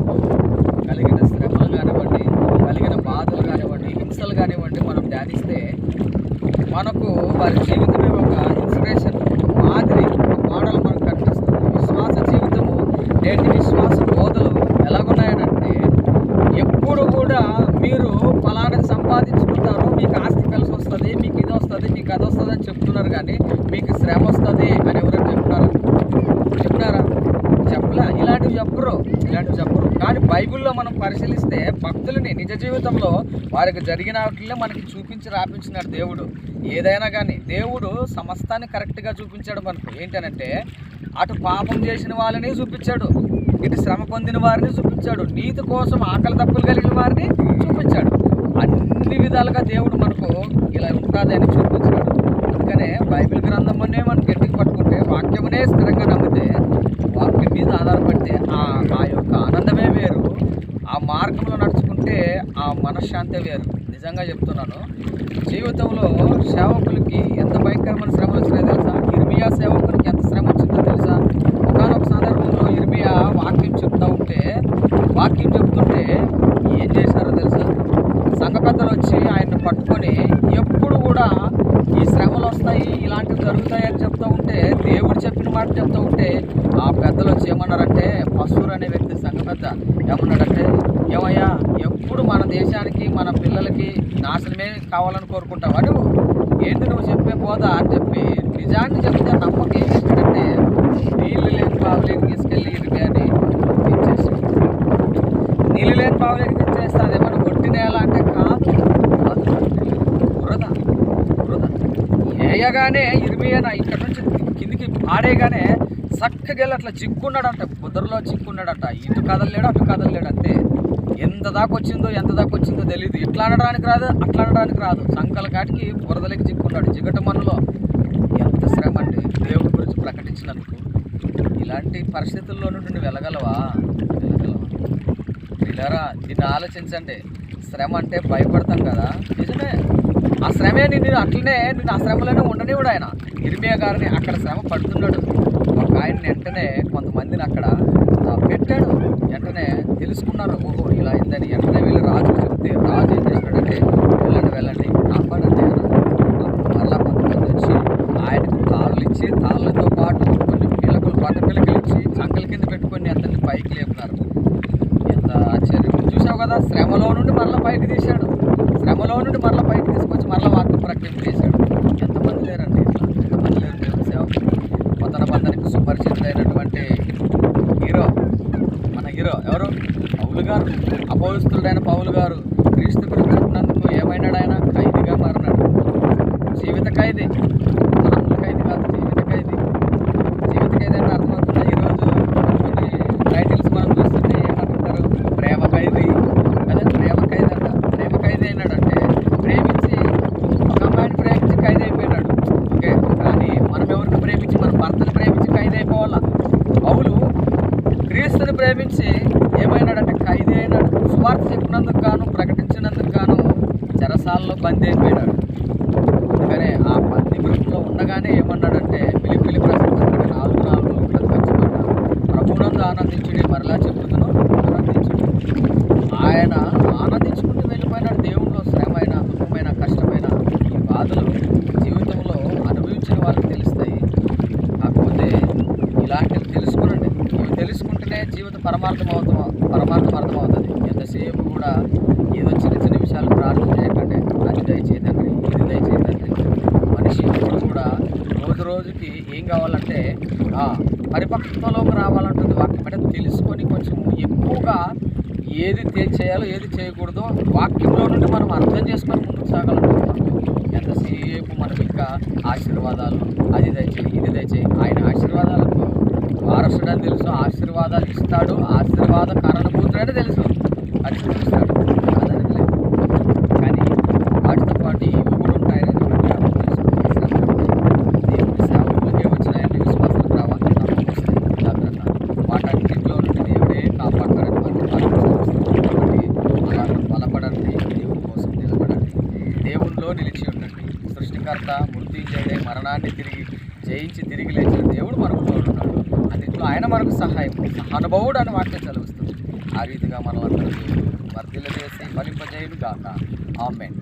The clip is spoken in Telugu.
మనకు కలిగిన శ్రమలు కానివ్వండి కలిగిన బాధలు కానివ్వండి హింసలు కానివ్వండి మనం ధ్యానిస్తే మనకు వారి జీవితమే ఒక ఇన్స్పిరేషన్ మాదిరి మోడల్ మనకు కనిపిస్తుంది. విశ్వాస జీవితము నేటి విశ్వాస బోధలు ఎలాగున్నాయనంటే ఎప్పుడు కూడా మీరు ఫలాన్ని సంపాదించుకుంటారు మీకు ఆస్తి కలిసి వస్తుంది మీకు ఇది వస్తుంది మీకు అది వస్తుంది అని చెప్తున్నారు కానీ మీకు శ్రమ వస్తుంది అని ఎవరైనా చెప్తున్నారా? చెప్పినారా చెప్పలే. ఇలాంటివి చెప్పరు ఇలాంటివి చెప్పరు కానీ బైబిల్లో మనం పరిశీలిస్తే భక్తులని నిజ జీవితంలో వారికి జరిగిన వాటినే మనకి చూపించి రాపించినాడు దేవుడు. ఏదైనా కానీ దేవుడు సమస్తాన్ని కరెక్ట్గా చూపించాడు మనకు. ఏంటనంటే అటు పాపం చేసిన వాళ్ళని చూపించాడు. ఇటు శ్రమ పొందిన వారిని చూపించాడు. నీతి కోసం ఆకలి తప్పులు కలిగిన వారిని చూపించాడు. అన్ని విధాలుగా దేవుడు మనకు ఇలా ఉంటుందని చూపించాడు అందుకనే బైబిల్ గ్రంథమునే మనం గట్టికి పట్టుకుంటే వాక్యమునే స్థిరంగా నమ్మితే వాక్యం మీద ఆధారపడితే ఆ ఆ యొక్క ఆనందమే వేరు ఆ మార్గంలో నడుచుకుంటే ఆ మనశ్శాంతి వేరు. నిజంగా చెప్తున్నాను. జీవితంలో సేవకులకి ఎంత భయంకరమైన శ్రమలు వచ్చిందో తెలుసా? ఇర్మియా సేవకులకి ఎంత శ్రమ వచ్చిందో తెలుసా? ఒకనొక సందర్భంలో ఇర్మియా వాక్యం చెప్తా ఉంటే వాక్యం చెప్తుంటే ఏం చేశారో తెలుసా? సంఘ పెద్దలు వచ్చి ఆయన్ని పట్టుకొని ఎప్పుడు కూడా ఈ శ్రమలు వస్తాయి ఇలాంటివి జరుగుతాయని చెప్తూ ఉంటే దేవుడు చెప్పిన మాట చెప్తూ ఉంటే ఆ పెద్దలు వచ్చి ఏమన్నారంటే పశువురు అనే వ్యక్తి సంఘ పెద్ద ఏమన్నాడంటే ఏమయ్యా దేశానికి మన పిల్లలకి నాశనమే కావాలని కోరుకుంటావా నువ్వు? ఏంటి నువ్వు చెప్పే పోదా అని చెప్పి నిజాన్ని చెప్తే నమ్మకం ఏం చేశాడంటే నీళ్ళు లేని బావులేని తీసుకెళ్ళి ఇరిమి అని తెచ్చేసి నీళ్ళు లేని బావులేని తెచ్చేస్తుంది మనం ఒట్టి నేల అంటే కాదు. బురద బురద. వేయగానే ఇరిమియన ఇక్కడ నుంచి కిందికి పాడేయగానే చక్కగా వెళ్ళి అట్లా చిక్కున్నాడంట బుద్ధలో చిక్కున్నాడంట. ఇటు కదలలేడు అటు కదలలేడు అంతే. ఎంత దాకా వచ్చిందో ఎంత దాకా వచ్చిందో తెలియదు ఇట్లా అనడానికి రాదు అట్లా అనడానికి రాదు. సంకల కాటికి బురదలకి చిక్కున్నాడు జిగట మన్నులో. ఎంత శ్రమ అండి. దేవుడి గురించి ప్రకటించినందుకు. ఇలాంటి పరిస్థితుల్లో నుండి నువ్వు వెళ్ళగలవా? వెళ్ళగలవా? పిల్లరా దీన్ని ఆలోచించండి. శ్రమ అంటే భయపడతాం కదా? నిజమే. ఆ శ్రమే నిన్ను అట్లనే నిన్ను ఆ శ్రమలోనే ఉండనివాడు ఆయన. ఇర్మియా గారిని అక్కడ శ్రమ పడుతున్నాడు. ఒక ఆయన వెంటనే కొంతమందిని అక్కడ పెట్టాడు. వెంటనే తెలుసుకున్నారు ఓహో ఇలా అయిందని. వెంటనే వెళ్ళి రాజు చెప్తే రాజు ఏం చేసినాడంటే వెళ్ళండి వెళ్ళండి. కాపాడండి అన్నాడు. అప్పుడు కొంతమంది వచ్చి ఆయనకు తాళ్ళు ఇచ్చి తాళ్ళతో పాటు కొన్ని పిల్లకలు బట్ట పిల్లకలు ఇచ్చి చంకల కింద పెట్టుకొని అతన్ని పైకి లేపుతారు. ఎంత ఆశ్చర్యం. చూసావు కదా శ్రమలో నుండి మళ్ళీ పైకి తీశాడు. శ్రమలో నుండి మళ్ళీ పైకి తీసుకొచ్చి మరలా వాక్యం ప్రకటన చేశాడు. ఎంతమంది లేరండి? ఎంతమంది లేరు? బంధానికి హీరో మన హీరో ఎవరు? పౌలు గారు. అపవిస్తుడైన పౌలు గారు క్రీస్తు గురించి ఏమైనాడు ఆయన? ఖైదీగా మారినాడు. జీవిత ఖైదీ కాదు జీవిత ఖైదీ జీవిత ఖైదీ అంటే అర్థమవుతుందా ఈరోజు కొన్ని టైటిల్స్ మనం చూస్తుంటే ఏమంటారు ప్రేమ ఖైదీ అదే ప్రేమ ఖైదీ అంట ప్రేమ ఖైదీ అయినాడంటే ప్రేమించి ఒక అమ్మాయిని ప్రేమించి ఖైదీ అయిపోయినాడు ఓకే కానీ మనం ఎవరికి ప్రేమించి మన భర్తను ప్రేమించి ఖైదీ అయిపోవాలా పౌలు క్రీస్తుని ప్రేమించి ఏమైనాడంటే ఖైదీ అయినాడు సువార్త చెప్పినందుకు గాను ప్రకటించినందుకు గాను చెరసాలలో బందీ అయిపోయాడు అందుకనే ఆ బందీ గ్రూప్లో ఉండగానే ఏమన్నాడంటే పిలిపిలి ప్రసంగం నాలుగు నాలుగు ప్రతిపక్షమన్నాడు ప్రభునందు ఆనందించుడి మరలా చెబుతున్నాను ఆనందించుడి ఆయన ఆనందించుకుంటూ వెళ్ళిపోయినాడు దేవుళ్ళు శ్రమైన దుఃఖమైన కష్టమైన ఈ బాధలు జీవితంలో అనుభవించిన వాళ్ళకి తెలుస్తాయి కాకపోతే ఇలాంటివి తెలుసుకునండి ఇవి తెలుసుకుంటేనే జీవిత పరమార్థం అవుతాం పరమార్థం అర్థమవుతుంది. ఎంతసేపు కూడా ఏదో చిన్న చిన్న విషయాలు ప్రార్థన చేయకండి. అది దయచేయదండి ఇది దయచేయదండి మనిషి కూడా రోజు రోజుకి ఏం కావాలంటే పరిపక్వలోకి రావాలంటుంది వాక్యం. అంటే తెలుసుకొని కొంచెం ఎక్కువగా ఏది చేయాలో ఏది చేయకూడదో వాక్యంలో నుండి మనం అర్థం చేసుకొని ముందుకు సాగాలంటుంది ఎంతసేపు మనకి ఇంకా ఆశీర్వాదాలు అది దయచేయి ఇది దయచేయి ఆయన ఆశీర్వాదం వారసుడని తెలుసు ఆశీర్వాదాలు ఇస్తాడు. ఆశీర్వాద కారణభూతుడని తెలుసు. అది చూపిస్తాడు కాదని లేదు కానీ వాటితో పాటు ఇవి కూడా ఉంటాయని చెప్పి అర్థం చేసుకోవాలి. దేవుడి సేవకులకే వచ్చినాయని విశ్వాసాలకు రావాలి. జాగ్రత్త వాటన్నింటిలో నుండి దేవుడే కాపాడతాడని కాబట్టి అలాగే బలపడండి. దేవుడి కోసం నిలబడండి. దేవుల్లో నిలిచి ఉండండి. సృష్టికర్త మృత్యుంజయుడే మరణాన్ని తిరిగి జయించి తిరిగి లేచిన దేవుడు మనకు తోడున్నాడు మనకు సహాయం. సహానుభవుడు అని వాక్యం చదివిస్తుంది ఆ రీతిగా మనం అందరూ వర్ధిల్ల చేసి ఫలింపజేయుడు గాక ఆమెన్.